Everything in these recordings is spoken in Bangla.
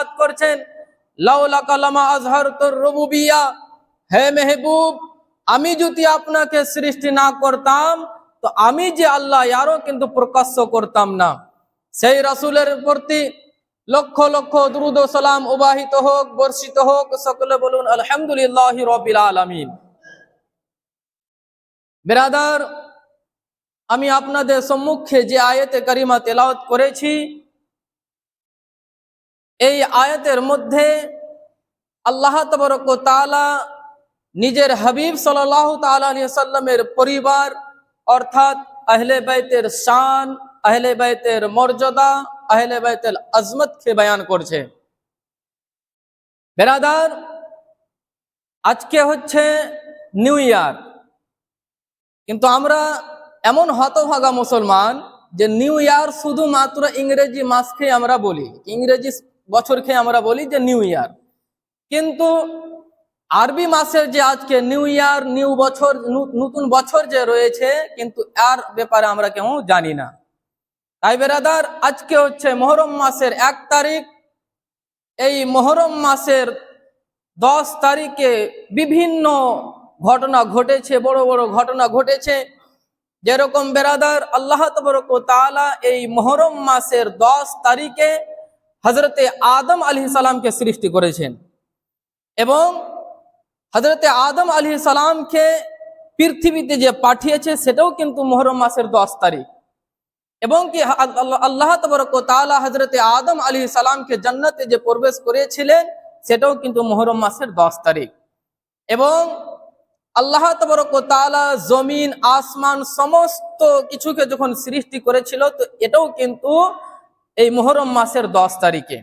ইরশাদ করছেন লাউলা কালামা আজহার তোর রবুবিয়া। হে মেহবুব, আমি যদি আপনাকে সৃষ্টি না করতাম, তো আমি যে আল্লাহ আরও কিন্তু প্রকাশ্য করতাম না। সেই রাসূলের প্রতি লক্ষ লক্ষ দ্রুদ সালাম উবাহিত হোক, বর্ষিত হোক, সকলে বলুন, আলহামদুলিল্লাহ রবিল আলামিন। বেরাদার, আমি আপনাদের সম্মুখে যে আয়াতে কারিমা তেলাওয়াত করেছি এই আয়াতের মধ্যে আল্লাহ তবরক তাআলা নিজের হাবিব সাল্লাহ সাল্লামের পরিবার, অর্থাৎ আহলে বাইতের শান, আহলে বাইতের মর্যাদা, আহলে বাইতের আজমতকে বয়ান করছে। বেরাদার, আজকে হচ্ছে নিউ ইয়ার। কিন্তু আমরা এমন হতভাগা মুসলমান যে নিউ ইয়ার শুধুমাত্র ইংরেজি মাসকে আমরা বলি। ইংরেজি বছর খেয়ে আমরা বলি যে নিউ ইয়ার। কিন্তু আরবি মাসের যে আজকে নিউ ইয়ার, নিউ বছর নতুন বছর যে রয়েছে, কিন্তু আর ব্যাপারে আমরা কেউ জানি না। তাই বেরাদার, আজকে হচ্ছে মহরম মাসের এক তারিখ। এই মহরম মাসের দশ তারিখে বিভিন্ন ঘটনা ঘটেছে, বড় বড় ঘটনা ঘটেছে। যেরকম বেরাদার, আল্লাহ তবরক তাআলা এই মহরম মাসের দশ তারিখে হজরতে আদম আলী সালামকে সৃষ্টি করেছেন এবং হজরতে আদম আলী সালামকে পৃথিবীতে যে পাঠিয়েছে সেটাও কিন্তু মোহরম মাসের দশ তারিখ। এবং কি আল্লাহ- তবরক তাআলা হজরতে আদম আলী সালামকে জান্নাতে যে প্রবেশ করেছিলেন সেটাও কিন্তু মোহরম মাসের দশ তারিখ। এবং আল্লাহ তবরক তাআলা জমিন, আসমান, সমস্ত কিছুকে যখন সৃষ্টি করেছিল তো এটাও কিন্তু এই মোহরম মাসের দশ তারিখে।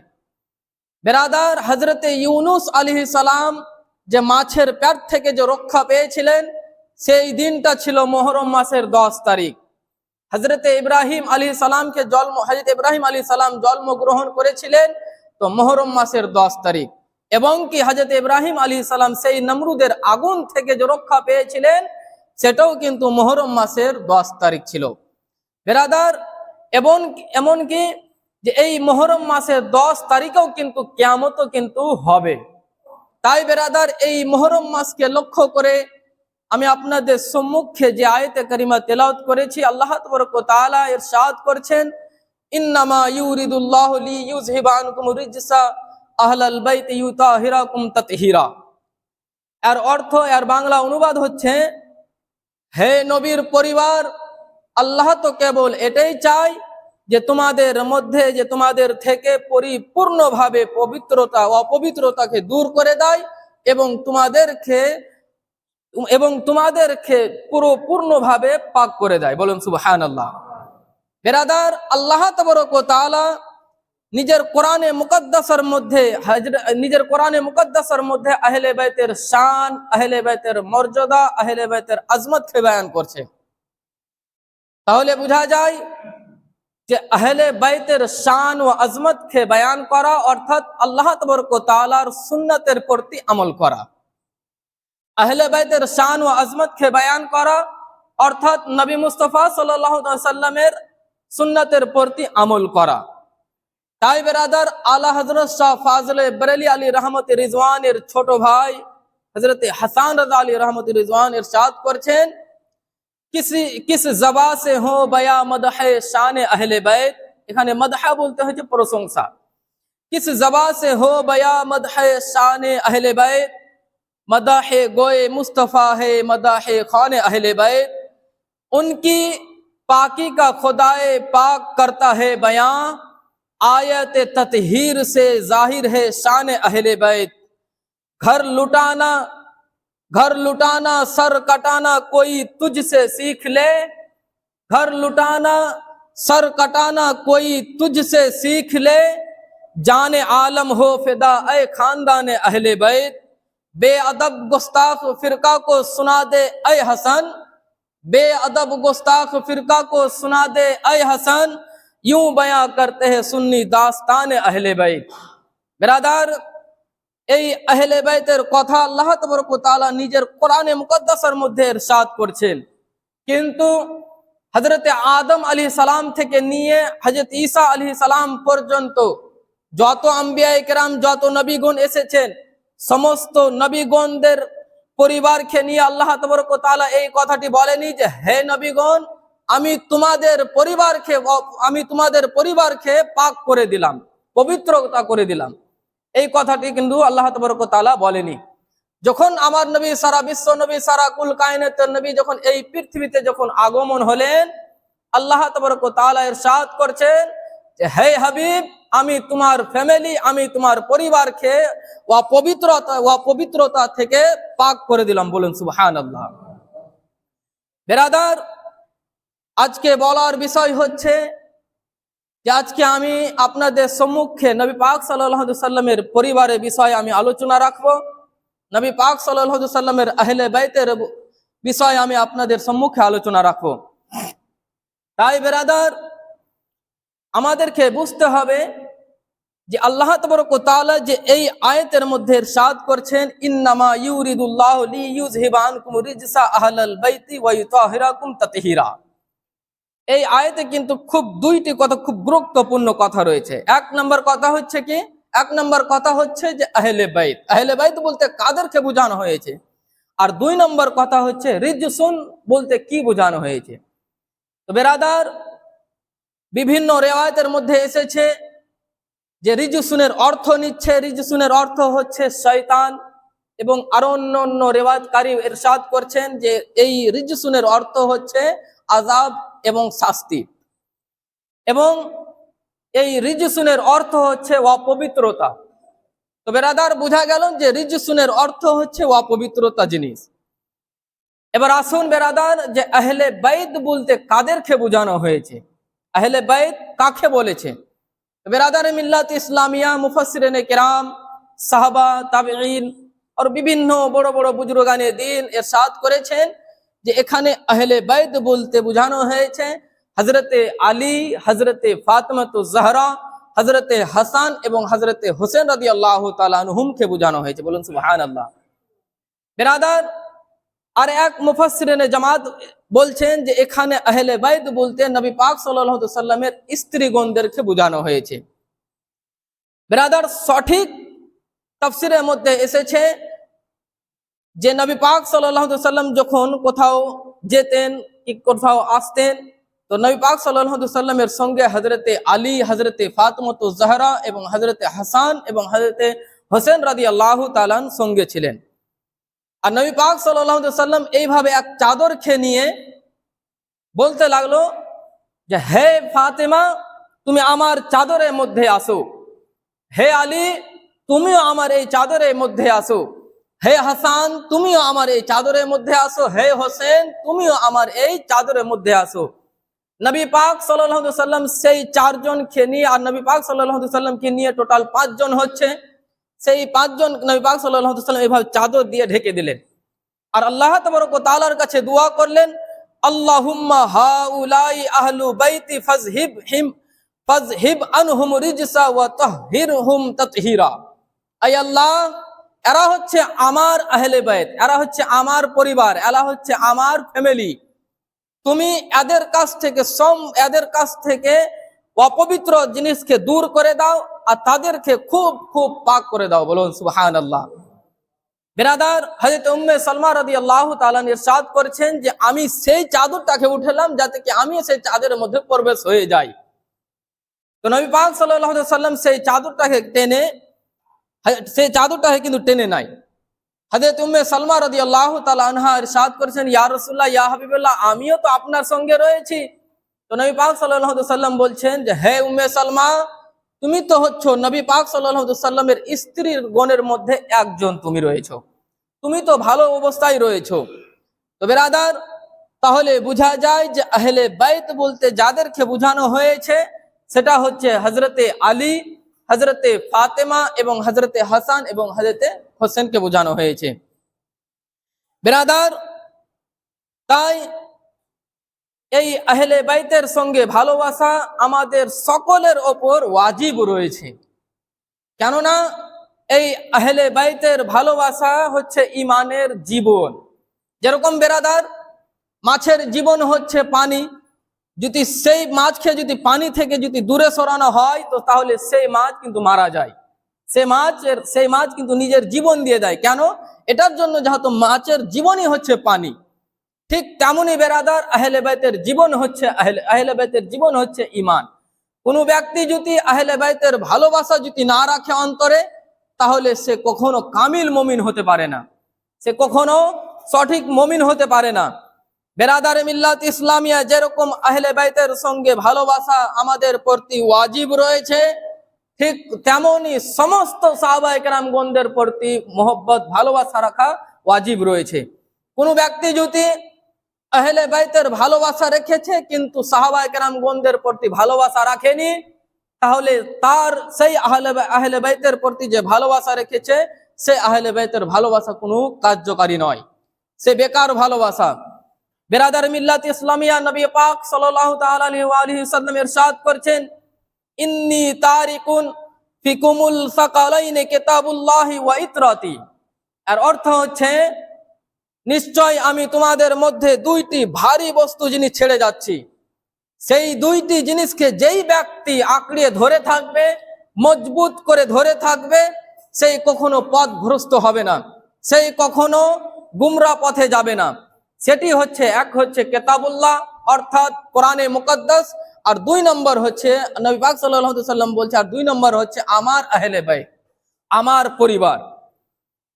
বেরাদার হজরতে ইউনুস আলী সালাম যে মাছের পেট থেকে যে রক্ষা পেয়েছিলেন, সেই দিনটা ছিল মোহরম মাসের দশ তারিখ। হজরতে ইব্রাহিম আলী সালামকে জন্ম হজরত ইব্রাহিম আলী সালাম জন্মগ্রহণ করেছিলেন, তো মোহরম মাসের দশ তারিখ। এবং কি হজরত ইব্রাহিম আলী সালাম সেই নমরুদের আগুন থেকে যে রক্ষা পেয়েছিলেন, সেটাও কিন্তু মোহরম মাসের দশ তারিখ ছিল। বেরাদার, এবং এমনকি যে এই মহরম মাসের দশ তারিখেও কিন্তু কেয়ামতও কিন্তু হবে। তাই বেরাদার, এই মহরম মাসকে লক্ষ্য করে আমি আপনাদের সম্মুখে যে আয়তে করিমা তেলাওত করেছি, আল্লাহ তবরক তাআলা ইরশাদ করছেন, ইন্নামা ইউরিদুল্লাহু লি ইউযহিবা আনকুম রিজসা আহলাল বাইতি ইউতাহিরাকুম তাতহীরা। এর অর্থ, এর বাংলা অনুবাদ হচ্ছে, হে নবীর পরিবার, আল্লাহ তো কেবল এটাই চাই যে তোমাদের মধ্যে, যে তোমাদের থেকে পরিপূর্ণভাবে পবিত্রতা, অপবিত্রতাকে দূর করে দেয় এবং তোমাদেরকে এবং তোমাদেরকে পুরো পূর্ণভাবে পাক করে দেয়। বলুন সুবহান আল্লাহ বেরাদার, আল্লাহ তবরক ও নিজের কোরআনে মুকদ্দাসের মধ্যে নিজের কোরআনে মুকদ্দাসের মধ্যে আহলে বাইতের শান, আহলে বাইতের মর্যাদা, আহলে বাইতের আজমতকে বয়ান করছে। তাহলে বোঝা যায় যে আহলে বাইতের শান ও আজমতকে বয়ান করা অর্থাৎ আল্লাহ তবরক ও তাআলার সুন্নতের প্রতি আমল করা আহলে বাইতের শান ও আজমতকে বয়ান করা অর্থাৎ নবী মুস্তফা সাল্লাল্লাহু আলাইহি সাল্লামের সুন্নতের প্রতি আমল করা তাই বেরাদার আলা হজরত শাহ ফাজলে বরেলি আলী রহমত রিজওয়ানের ছোট ভাই হজরত হাসান রাজা আলী রহমত রিজওয়ান ইরশাদ করছেন کسی کس زبا سے ہوں بیا مدح شان اہل بیت؟ اکھانے مدح بولتے ہیں جو پروسنگ سا۔ کس زبا سے ہو بیا مدح شان اہل بیت؟ مداح گوئے مصطفیٰ ہے مداح خان اہل بیت۔ ان کی پاکی کا خدائے پاک کرتا ہے بیان۔ آیت تطہیر سے ظاہر ہے شان اہل بیت۔ گھر لٹانا گھر لٹانا، سر کٹانا کوئی تجھ سے سیکھ لے۔ گھر لٹانا، سر کٹانا کوئی تجھ سے سیکھ لے۔ جان عالم ہو فدا، اے خاندان اہل بیت۔ بے ادب گستاخ فرقہ کو سنا دے، اے حسن۔ بے ادب گستاخ فرقہ کو سنا دے، اے حسن۔ یوں بیاں کرتے ہیں سنی داستان اہل بیت۔ برادر এই আহলে বাইতের কথা আল্লাহ তাআলা নিজের কোরআনে মুকদ্দাসের মধ্যে ইরশাদ করছেন। কিন্তু হযরতে আদম আলী সালাম থেকে নিয়ে হযরত ঈসা আলী সালাম পর্যন্ত যত আম্বিয়া একরাম যত নবীগণ এসেছেন, সমস্ত নবীগণদের পরিবারকে নিয়ে আল্লাহ তাআলা এই কথাটি বলেনি যে, হে নবীগণ, আমি তোমাদের পরিবারকে, আমি তোমাদের পরিবারকে পাক করে দিলাম, পবিত্রতা করে দিলাম। এই কথাটি কিন্তু আল্লাহ তবরক তাআলা বলেনি। যখন আমার নবী, সারা বিশ্ব নবী, সারা কুল কায়নাতের নবী যখন এই পৃথিবীতে যখন আগমন হলেন, আল্লাহ তবরক তাআলা ইরশাদ করছেন যে, হে হাবিব, আমি তোমার ফ্যামিলি, আমি তোমার পরিবারকে অপবিত্রতা অপবিত্রতা থেকে পাক করে দিলাম। বলুন, সুবহানাল্লাহ। বেরাদার, আজকে বলার বিষয় হচ্ছে আজকে আমি আপনাদের সম্মুখে নবী পাক সাল্লাল্লাহু সাল্লামের পরিবারের বিষয়ে আমি আলোচনা রাখব। নবী পাক সাল্লাল্লাহু সাল্লামের আহলে বাইতের বিষয়ে আমি আপনাদের সম্মুখে আলোচনা রাখব। তাই বেরাদার, আমাদেরকে বুঝতে হবে যে আল্লাহ তবরক তাআলা যে এই আয়াতের মধ্যে ইরশাদ করছেন, ইন্নামা ইউরিদুল্লাহু লিইয়ুযহিবা আনকুম রিজসা আহলাল বাইতি ওয়া ইউতাহিরাকুম তাতহীরা। এই আয়াতে কিন্তু খুব দুইটি কথা, খুব গুরুত্বপূর্ণ কথা রয়েছে। এক নম্বর কথা হচ্ছে কি? এক নম্বর কথা হচ্ছে যে আহলে বাইত। আহলে বাইত বলতে কাদেরকে বোঝানো হয়েছে? আর দুই নম্বর কথা হচ্ছে রিজসুন বলতে কি বোঝানো হয়েছে? তো বেরাদার, বিভিন্ন রেওয়ায়তের মধ্যে এসেছে যে রিজুসুনের অর্থ নিচ্ছে। রিজুসুনের অর্থ হচ্ছে শয়তান এবং আরও অন্য অন্য রেওয়ায়তকারী এরশাদ করছেন যে এই রিজুসুনের অর্থ হচ্ছে আজাব এবং শাস্তি। এবং এই রিজুসুনের অর্থ হচ্ছে অপবিত্রতা। তো বেরাদার, বোঝা গেল যে রিজুসুনের অর্থ হচ্ছে অপবিত্রতা জিনিস। এবার আসুন বেরাদার, যে আহলে বাইদ বলতে কাদেরকে বোঝানো হয়েছে? আহলে বাইত কাকে বলেছে? বেরাদার মিল্লাত ইসলামিয়া মুফাসরিন কেরাম, সাহাবা, তাবেঈন, আর বিভিন্ন বড় বড় বুজুর্গানে দিন এরশাদ করেছেন। যে এখানে আহলে বাইত বলতে বোঝানো হয়েছে হজরতে আলী হজরতে ফাতমাত জাহরা হজরতে হাসান এবং হজরতে হোসেন রাদি আল্লাহ তালুমকে বোঝানো হয়েছে। বলুন সুবাহান আল্লাহ বেরাদার, আর এক মুফাসরিনে জামাত বলছেন যে এখানে আহলে বাইদ বলতে নবী পাক সাল্লামের স্ত্রীগণদেরকে বোঝানো হয়েছে। বেরাদার সঠিক তফসিরের মধ্যে এসেছে যে নবী পাক সাল্লাম যখন কোথাও যেতেন, কি কোথাও আসতেন, তো নবী পাক সাল্লামের সঙ্গে হজরতে আলী হজরতে ফাতমত জাহরা এবং হজরতে হাসান এবং হজরতে হোসেন রাদি আল্লাহ তালান সঙ্গে ছিলেন। আর নবী পাক সাল্লাম এইভাবে এক চাদর খেয়ে নিয়ে বলতে লাগল যে, হে ফাতেমা, তুমি আমার চাদরের মধ্যে আসো। হে আলী, তুমিও আমার এই চাদরের মধ্যে আসো। হে হাসান, তুমিও আমার এই চাদরের মধ্যে আসো। হে হোসেন, তুমিও আমার এই চাদরের মধ্যে আসো। নবী পাক সাল্লাম সেই চারজনকে নিয়ে, আর নবী পাক সাল্লামকে নিয়ে টোটাল পাঁচজন হচ্ছে, সেই পাঁচজন নবী পাক সাল্লাম এইভাবে চাদর দিয়ে ঢেকে দিলেন। আর আল্লাহ তালার কাছে দোয়া করলেন হাউলাই আহলু হিম আল্লাহ এরা হচ্ছে আমার আহলে বাইত, এরা হচ্ছে আমার পরিবার, এরা হচ্ছে আমার ফ্যামিলি তুমি এদের কাছ থেকে সম এদের কাছ থেকে অপবিত্র জিনিসকে দূর করে দাও আর তাদেরকে খুব খুব পাক করে দাও, বলুন সুবহান আল্লাহ বেরাদার হজরত উম্মে সালমা রাদি আল্লাহ তালান ইরশাদ করেছেন যে আমি সেই চাদরটাকে উঠেলাম যাতে কি আমি সেই চাদরের মধ্যে প্রবেশ হয়ে যাই। তো নবী সাল্লাহ সাল্লাম সেই চাদরটাকে টেনে সেই চাদরটাকে কিন্তু টেনে নাই। হজরত উম্মে সালমা রাদি আল্লাহ তালা আনহা ইরশাদ করেছেন, ইয়া রসুল্লাহ ইয়া হাবিবুল্লাহ, আমিও তো আপনার সঙ্গে রয়েছি। তো নবী পাক সাল্লাম বলছেন যে, হে উম্মে সালমা, তুমি তো হচ্ছ নবী পাক সাল্লামের স্ত্রীর গণের মধ্যে একজন তুমি রয়েছ। তুমি তো ভালো অবস্থায় রয়েছ। তো বেরাদার, তাহলে বোঝা যায় যে আহলে বাইত বলতে যাদেরকে বোঝানো হয়েছে, সেটা হচ্ছে হজরতে আলী হজরতে ফাতেমা এবং হজরতে হাসান এবং হজরতে হোসেনকে বোঝানো হয়েছে। বেরাদার, তাই এই আহলে বাইতের সঙ্গে ভালোবাসা আমাদের সকলের ওপর ওয়াজিব রয়েছে। কেননা এই আহলে বাইতের ভালোবাসা হচ্ছে ইমানের জীবন। যেরকম বেরাদার, মাছের জীবন হচ্ছে পানি যদি সেই মাছকে যদি পানি থেকে যদি দূরে সরানো হয়, তো তাহলে সেই মাছ কিন্তু মারা যায়। সে মাছের, সেই মাছ কিন্তু নিজের জীবন দিয়ে দেয়। কেন? এটার জন্য যেহেতু মাছের জীবনই হচ্ছে পানি, ঠিক তেমনই বেরাদার আহলে বাইতের জীবন হচ্ছে আহলে আহলে বাইতের জীবন হচ্ছে ইমান কোনো ব্যক্তি যদি আহলে বাইতের ভালোবাসা যদি না রাখে অন্তরে, তাহলে সে কখনো কামিল মমিন হতে পারে না। সে কখনো সঠিক মমিন হতে পারে না। বেরাদারে মিল্লাত ইসলামিয়া যেরকম আহলে বাইতের সঙ্গে ভালোবাসা আমাদের প্রতি ওয়াজিব রয়েছে, ঠিক তেমনি সমস্ত সাহবাহিক রামগণদের প্রতি মোহব্বত, ভালোবাসা রাখা ওয়াজিব রয়েছে। কোনো ব্যক্তি যদি আহলে বাইতের ভালোবাসা রেখেছে কিন্তু সাহাবাহিক রামগণদের প্রতি ভালোবাসা রাখেনি, তাহলে তার সেই আহলে আহলে বাইতের প্রতি যে ভালোবাসা রেখেছে, সে আহলে বাইতের ভালোবাসা কোনো কার্যকারী নয়। সে বেকার ভালোবাসা। বেরাদার মিল্লাত ইসলামিয়া নবী পাক সাল্লাল্লাহু তাআলা আলাইহি ওয়া আলিহি সাল্লাম ইরশাদ করছেন, ইন্নী তারিকুন ফিকুমুল সাকালাইনে কিতাবুল্লাহি ওয়া ইতরাতি। আর অর্থ হচ্ছে, নিশ্চয় আমি তোমাদের মধ্যে দুইটি ভারী বস্তু জিনিস ছেড়ে যাচ্ছি, সেই দুইটি জিনিসকে যেই ব্যক্তি আঁকড়িয়ে ধরে থাকবে, মজবুত করে ধরে থাকবে, সেই কখনো পথ ভ্রষ্ট হবে না, সেই কখনো গুমরা পথে যাবে না। সেটি হচ্ছে এক হচ্ছে কেতাবুল্লাহ, অর্থাৎ কোরআনে মুকদ্দাস, আর দুই নম্বর হচ্ছে নবী পাক সাল্লাম বলছে, আর দুই নম্বর হচ্ছে আমার আহলে ভাই আমার পরিবার।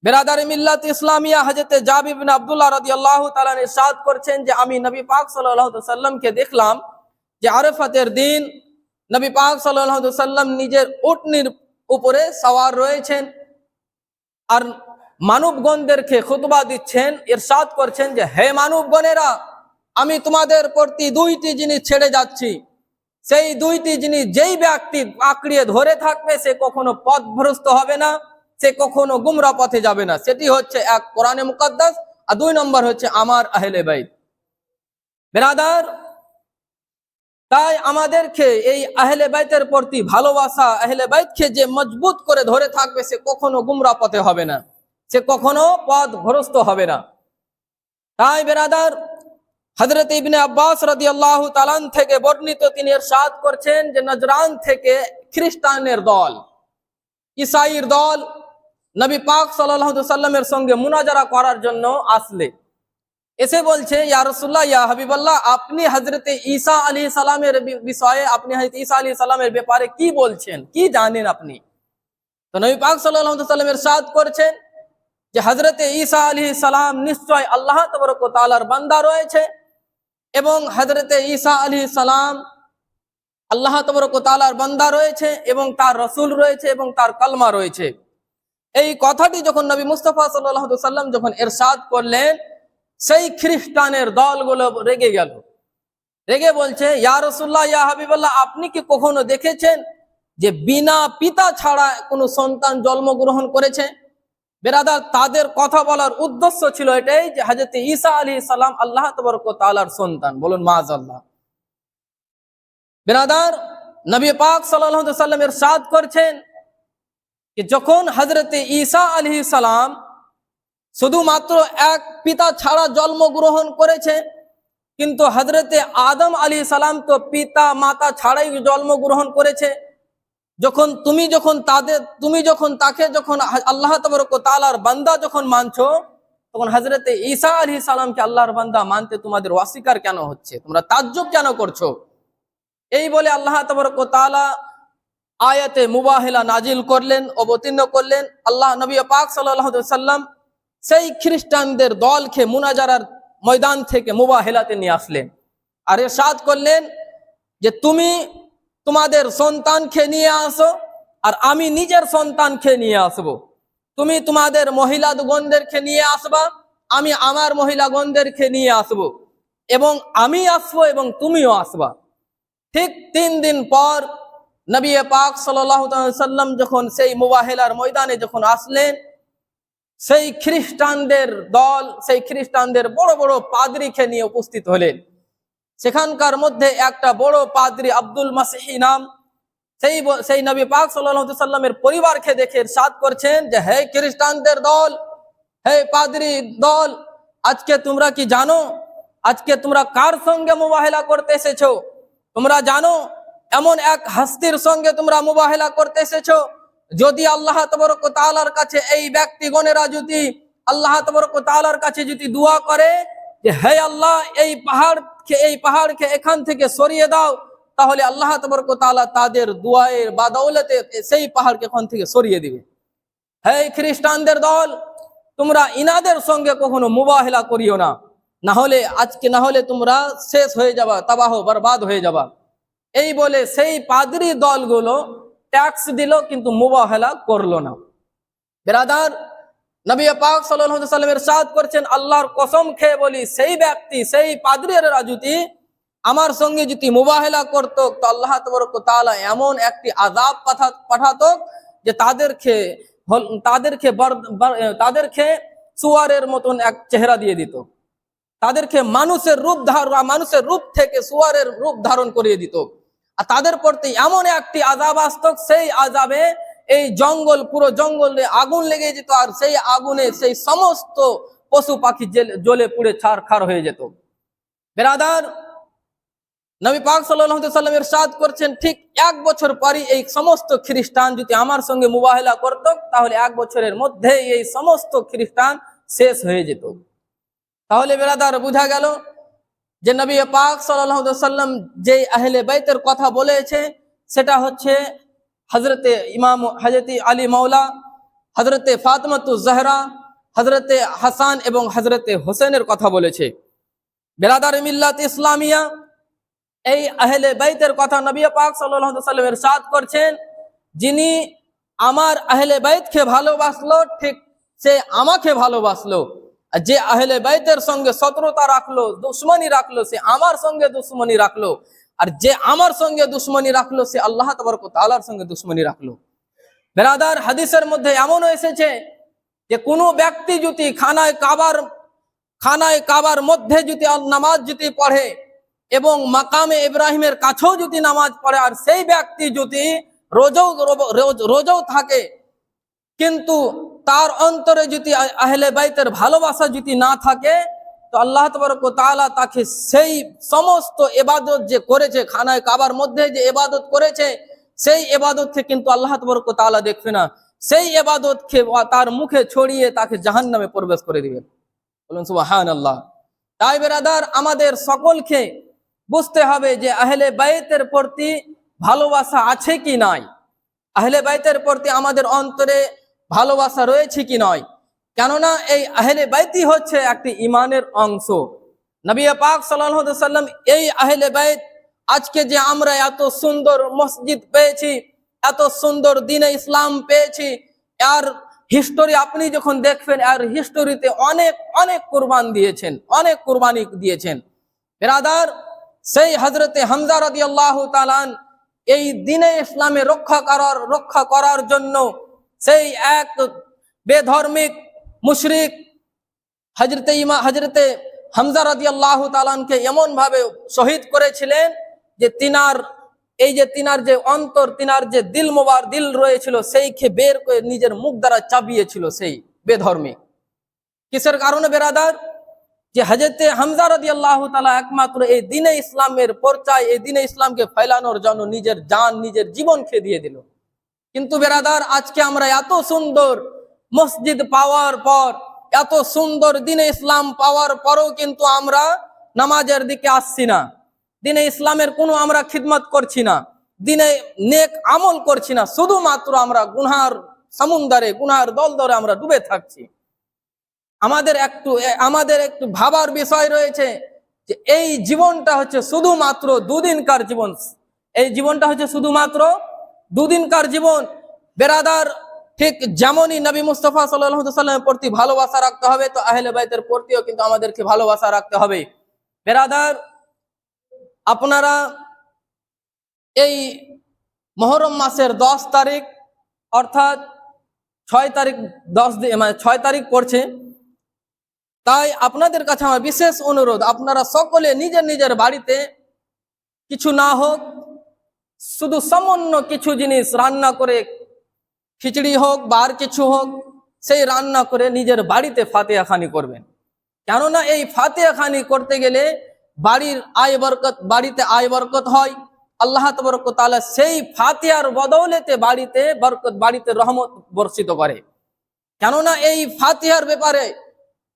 বেরাদার মিল্লাত ইসলামিয়া হজরতে জাবির বিন আব্দুল্লাহ রাদিয়াল্লাহু তাআলা ইরশাদ করছেন যে আমি নবী পাক সাল্লামকে দেখলাম যে আরাফাতের দিন নবী পাক সাল্লাম নিজের উটনির উপরে সওয়ার রয়েছেন, আর মানবগণদেরকে খুতবা দিচ্ছেন এর ইরশাদ করছেন যে, হে মানবগণেরা, আমি তোমাদের প্রতি দুইটি জিনিস ছেড়ে যাচ্ছি। সেই দুইটি জিনিস যেই ব্যক্তি আঁকড়িয়ে ধরে থাকবে, সে কখনো পথভ্রষ্ট হবে না, সে কখনো গুমরা পথে যাবে না। সেটি হচ্ছে এক কোরআনে মুকদ্দাস, আর দুই নম্বর হচ্ছে আমার আহলে বাইত। বেরাদার, তাই আমাদেরকে এই আহলে বাইতের প্রতি ভালোবাসা, আহলে বাইতকে যে মজবুত করে ধরে থাকবে, সে কখনো গুমরা পথে হবে না। সে কখনো পথ ভ্রষ্ট হবে না। তাই বেরাদার হজরত ইবনে আব্বাস রাদি আল্লাহ তালান থেকে বর্ণিত তিনি এরশাদ করছেন যে নজরান থেকে খ্রিস্টানের দল ইসাইর দল, নবী পাক সাল্লামের সঙ্গে মুনাজারা করার জন্য আসলে। এসে বলছে, ইয়া রসুল্লাহ ইয়া হাবিবাল্লাহ, আপনি হজরতে ঈসা আলী সালামের বিষয়ে আপনি হজরত ঈসা আলী সালামের ব্যাপারে কি বলছেন? কি জানেন আপনি? তো নবী পাক সাল্লাহ সাল্লামের সাদ করছেন যে হজরতে ঈসা আলী সালাম নিশ্চয় আল্লাহ তবরক তালার বান্দা রয়েছে এবং হজরতে ঈসা আলী সালাম আল্লাহ তবরক তালার বান্দা রয়েছে এবং তার রসুল রয়েছে এবং তার কালমা রয়েছে। এই কথাটি যখন নবী মুস্তফা সাল্লাম যখন এরশাদ করলেন, সেই খ্রিস্টানের দলগুলো রেগে গেল। রেগে বলছে, ইয়া রসুল্লাহ ইয়া হাবিবাল্লাহ, আপনি কি কখনো দেখেছেন যে বিনা পিতা ছাড়া কোনো সন্তান জন্মগ্রহণ করেছে? বেরাদার, তাদের কথা বলার উদ্দেশ্য ছিল এটাই যে হাজরত ঈসা আলী সালাম আল্লাহ তবরক তালার সন্তান। বলুন মাজ আল্লাহ বেরাদার, নবী পাক সাল্লামের সাদ করছেন যে যখন হজরতে ঈসা আলী সালাম শুধুমাত্র এক পিতা ছাড়া জন্মগ্রহণ করেছে, কিন্তু হজরতে আদম আলী সালাম তো পিতা মাতা ছাড়াই জন্মগ্রহণ করেছে যখন তুমি যখন তাদের, তুমি যখন তাকে যখন আল্লাহ তবরক তালার বান্দা যখন মানছো, তখন হজরতে ঈসা আলী সালামকে আল্লাহর বান্দা মানতে তোমাদের অস্বীকার কেন হচ্ছে? তোমরা তাজ্জব কেন করছ? এই বলে আল্লাহ তবরক তালা আয়াতে মুবাহিলা নাজিল করলেন, অবতীর্ণ করলেন। আল্লাহ নবী পাক সাল্লাম সেই খ্রিস্টানদের দলকে মুনাজারার ময়দান থেকে মুবাহিলাতে নিয়ে আসলেন। আর এরশাদ করলেন যে, তুমি তোমাদের সন্তানকে নিয়ে আসো আর আমি নিজের সন্তানকে নিয়ে আসব। তুমি তোমাদের মহিলা গণদেরকে নিয়ে আসবা, আমি আমার মহিলাগণদেরকে নিয়ে আসব। এবং আমি আসব এবং তুমিও আসবা ঠিক তিন দিন পর নবী পাক সাল্লাম যখন সেই মুবাহিলার ময়দানে যখন আসলেন, সেই খ্রিস্টানদের দল, সেই খ্রিস্টানদের বড় বড় পাদরিকে নিয়ে উপস্থিত হলেন সেখানকার মধ্যে একটা বড় পাদ্রি আব্দুল মাসিহি নাম। সেই সেই নবী পাক সাল্লাহ সাল্লামের পরিবারকে দেখে সাদ করছেন যে, হে খ্রিস্টানদের দল, হে পাদ্রি দল, আজকে তোমরা কি জানো? আজকে তোমরা কার সঙ্গে মোবাহেলা করতে এসেছ? তোমরা জানো, এমন এক হাস্তির সঙ্গে তোমরা মুবাহেলা করতে এসেছ? যদি আল্লাহ তবরক তালার কাছে এই ব্যক্তিগণেরা যদি, আল্লাহ তবরক তালার কাছে যদি দোয়া করে যে, হে আল্লাহ, এই পাহাড়কে এই পাহাড়কে এখান থেকে সরিয়ে দাও, তাহলে আল্লাহ তালা তাদের দোয়ায়ের বাদৌলতে সেই পাহাড়কে এখান থেকে সরিয়ে দিবে। হে খ্রিস্টানদের দল, তোমরা ইনাদের সঙ্গে কখনো মুবাহেলা করিও না। না হলে আজকে, না হলে তোমরা শেষ হয়ে যাবা, তাবাহ বরবাদ হয়ে যাবা। এই বলে সেই পাদরি দলগুলো ট্যাক্স দিল, কিন্তু মুবাহেলা করল না। বেরাদার নবী পাক সাল্লামের সাদ করছেন, আল্লাহর কসম খেয়ে বলি, সেই ব্যক্তি, সেই পাদরিরা যদি আমার সঙ্গে যদি মুবাহেলা করত, তো আল্লাহ তাআলা এমন একটি পাঠা- পাঠাতো যে তাদেরকে তাদেরকে তাদেরকে সুয়ারের মতন এক চেহারা দিয়ে দিত। তাদেরকে মানুষের রূপ ধারণ মানুষের রূপ থেকে সুয়ারের রূপ ধারণ করিয়ে দিত। আর তাদের প্রতি এমন একটি আজাব আসত, সেই আজাবে এই জঙ্গল, পুরো জঙ্গলে আগুন লেগে যেত আর সেই আগুনে সেই সমস্ত পশু পাখি জ্বলে পুড়ে ছাড় খার হয়ে যেত। বেরাদার, নবী পাক সাল্লামের সাদ করছেন, ঠিক এক বছর পরই এই সমস্ত খ্রিস্টান যদি আমার সঙ্গে মুবাহেলা করত, তাহলে এক বছরের মধ্যে এই সমস্ত খ্রিস্টান শেষ হয়ে যেত। তাহলে বেরাদার বোঝা গেল যে নবী পাক সাল্লাম যে আহলে বাইতের কথা বলেছে, সেটা হচ্ছে হজরতে ইমাম হজরতে আলী মাওলা হজরতে ফাতমাতু জাহরা হজরতে হাসান এবং হজরতে হোসেনের কথা বলেছে। বেরাদার মিল্লাত ইসলামিয়া, এই আহলে বাইতের কথা নবী পাক সাল্লামের সাদ করছেন, যিনি আমার আহলে বাইতকে ভালোবাসলো, ঠিক সে আমাকে ভালোবাসলো। যে আহলে বাইতের সঙ্গে শত্রুতা রাখল, দুশ্মনী রাখল, সে আমার সঙ্গে দুশ্মনী রাখল। আর যে আমার সঙ্গে দুশ্মনী রাখল, সে আল্লাহ তবরক তালার সঙ্গে দুশ্মনী রাখল। বেরাদার হাদিসের মধ্যে এমনও এসেছে যে, কোনো ব্যক্তি যদি খানায় কাবার খানায় কাবার মধ্যে যদি নামাজ যদি পড়ে এবং মাকামে ইব্রাহিমের কাছেও যদি নামাজ পড়ে, আর সেই ব্যক্তি যদি রোজও রোজ- রোজও থাকে, কিন্তু তার অন্তরে যদি আহলে বাইতের ভালোবাসা যদি না থাকে তো আল্লাহ তবরক তাআলা তাকে সেই সমস্ত এবাদত যে করেছে খানায় কাবার মধ্যে যে এবাদত করেছে, সেই এবাদতকে কিন্তু আল্লাহ তবরক তাআলা দেখবে না। সেই এবাদতকে তার মুখে ছড়িয়ে তাকে জাহান নামে প্রবেশ করে দিবে। বলুন সুবহান আল্লাহ তাই বেরাদার, আমাদের সকলকে বুঝতে হবে যে আহলে বাইতের প্রতি ভালোবাসা আছে কি নাই। আহলে বাইতের প্রতি আমাদের অন্তরে ভালোবাসা রয়েছে কি নয়। কেননা এই আহলে বাইতি হচ্ছে একটি ইমানের অংশ। নবী পাক সাল্লাম এই আহলে বাইত আজকে যে আমরা এত সুন্দর মসজিদ পেয়েছি, এত সুন্দর দিনে ইসলাম পেয়েছি আর হিস্টোরি আপনি যখন দেখবেন আর হিস্টোরিতে অনেক অনেক কোরবান দিয়েছেন, অনেক কোরবানি দিয়েছেন। বেরাদার, সেই হজরতে হামজা রাদিয়াল্লাহু তাআলান এই দিনে ইসলামে রক্ষা করার রক্ষা করার জন্য সেই এক বেধর্মিক মুশরিক হজরতে ইমা হজরতে হামজা রাদিয়াল্লাহু তাআলাকে এমন ভাবে শহীদ করেছিলেন যে তিনার, এই যে তিনার যে অন্তর, তিনার যে দিল মোবার দিল রয়েছিল, সেইকে বের করে নিজের মুখ দ্বারা চাবিয়েছিল সেই বেধর্মী। কিসের কারণে বেরাদার? যে হজরতে হামজা রাদি আল্লাহ তালা একমাত্র এই দিনে ইসলামের পর্চায়, এই দিনে ইসলামকে ফেলানোর জন্য নিজের জান, নিজের জীবনকে দিয়ে দিল। কিন্তু বেরাদার, আজকে আমরা এত সুন্দর মসজিদ পাওয়ার পর, এত সুন্দর দিনে ইসলাম পাওয়ার পরও কিন্তু আমরা নামাজের দিকে আসছি না। দিনে ইসলামের কোনো আমরা খিদমত করছি না। দিনে নেক আমল করছি না। শুধুমাত্র আমরা গুনহার সমুন্দরে গুনহার দল দরে আমরা ডুবে থাকছি। আমাদের একটু আমাদের একটু ভাবার বিষয় রয়েছে যে এই জীবনটা হচ্ছে শুধুমাত্র দুদিনকার জীবন। এই জীবনটা হচ্ছে শুধুমাত্র দুদিনকার জীবন। বেরাদার ঠিক যেমনই নবী মুস্তফা সাল্লামের প্রতি ভালোবাসা রাখতে হবে, তো আহলে বাইতের প্রতিও কিন্তু আমাদেরকে ভালোবাসা রাখতে হবে। বেরাদার, আপনারা এই মহরম মাসের দশ তারিখ, অর্থাৎ ছয় তারিখ দশ মানে ছয় তারিখ পড়ছে। তাই আপনাদের কাছে আমার বিশেষ অনুরোধ, আপনারা সকলে নিজের নিজের বাড়িতে কিছু না হোক, শুধু সামান্য কিছু জিনিস রান্না করে খিচড়ি হোক বা আর কিছু হোক, সেই রান্না করে নিজের বাড়িতে ফাতেহা খানি করবেন। কেননা এই ফাতেহা খানি করতে গেলে বাড়ির আয় বরকত, বাড়িতে আয় বরকত হয়। আল্লাহ তবরক তাআলা সেই ফাতিহার বদৌলেতে বাড়িতে বরকত, বাড়িতে রহমত বর্ষিত করে। কেননা এই ফাতিহার ব্যাপারে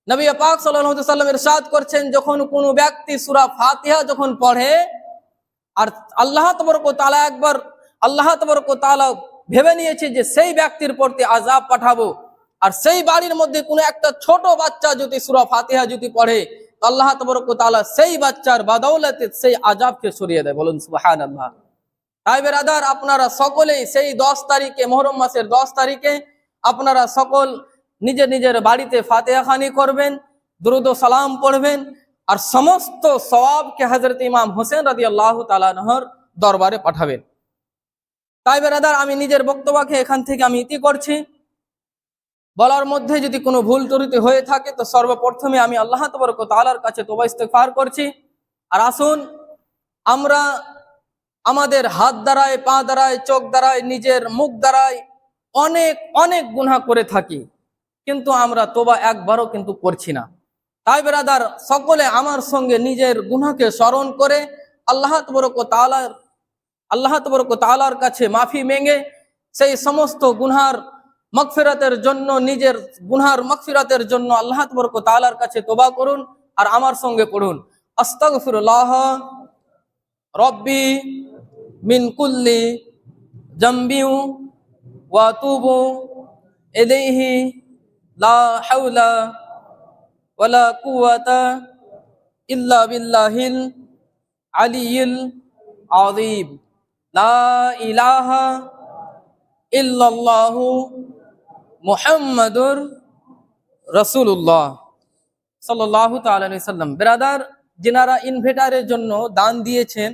নবী পাক সাল্লাম ইরশাদ করছেন, যখন কোনো ব্যক্তি সূরা ফাতিহা যখন পড়ে, আর আল্লাহ তবরক তাআলা একবার, আল্লাহ তবরক তাআলা ভেবে নিয়েছে যে সেই ব্যক্তির প্রতি আজাব পাঠাবো। আর সেই বাড়ির মধ্যে কোনো একটা ছোট বাচ্চা যদি সূরা ফাতিহা যদি পড়ে আল্লাহ তবরক তাআলা সেই বাচ্চার বাদৌলতে সেই আজাবকে সরিয়ে দেয়। বলুন, সুবহানাল্লাহ। তাই বেরাদার, আপনারা সকলেই সেই দশ তারিখে, মহরম মাসের দশ তারিখে আপনারা সকল নিজের নিজের বাড়িতে ফাতেহাখানি করবেন, দ্রুত সালাম পড়বেন, আর সমস্ত সওয়াবকে হজরত ইমাম হোসেন রাজি আল্লাহ তালানহর দরবারে পাঠাবেন। তাই বেরাদার আমি নিজের বক্তব্যকে এখান থেকে আমি ইতি করছি। বলার মধ্যে যদি কোনো ভুল ত্রুটি হয়ে থাকে, তো সর্বপ্রথমে আমি আল্লাহ তবরক তালার কাছে তোবা ইস্তেগফার করছি। আর আসুন, আমরা আমাদের হাত দ্বারায়, পা দ্বারায়, চোখ দ্বারায়, নিজের মুখ দ্বারায় অনেক অনেক গুনাহ করে থাকি, কিন্তু আমরা তোবা একবারও কিন্তু করছি না। তাই বেরাদার সকলে আমার সঙ্গে নিজের গুনাহকে স্মরণ করে আল্লাহ তবরক তালার আল্লাহ তবরক তালার কাছে মাফি মেঙ্গে সেই সমস্ত গুনহার মগফিরাতের জন্য, নিজের গুনহার মকফিরাতের জন্য আল্লাহ তবরক তালার কাছে তোবা করুন আর আমার সঙ্গে পড়ুন। আস্তাগফিরুল্লাহ রব্বি মিন কুল্লি জম্বিউ ওয়াতুবু ইলাইহি, লা হাওলা ওয়ালা কুওয়াতা ইল্লা বিল্লাহিল আলিয়িল আযীম। ইলাহা ইল্লাল্লাহু মুহাম্মাদুর রসুল্লাহ সাল্লাহ তাল্লাম বেরাদার যিনারা ইনভার্টারের জন্য দান দিয়েছেন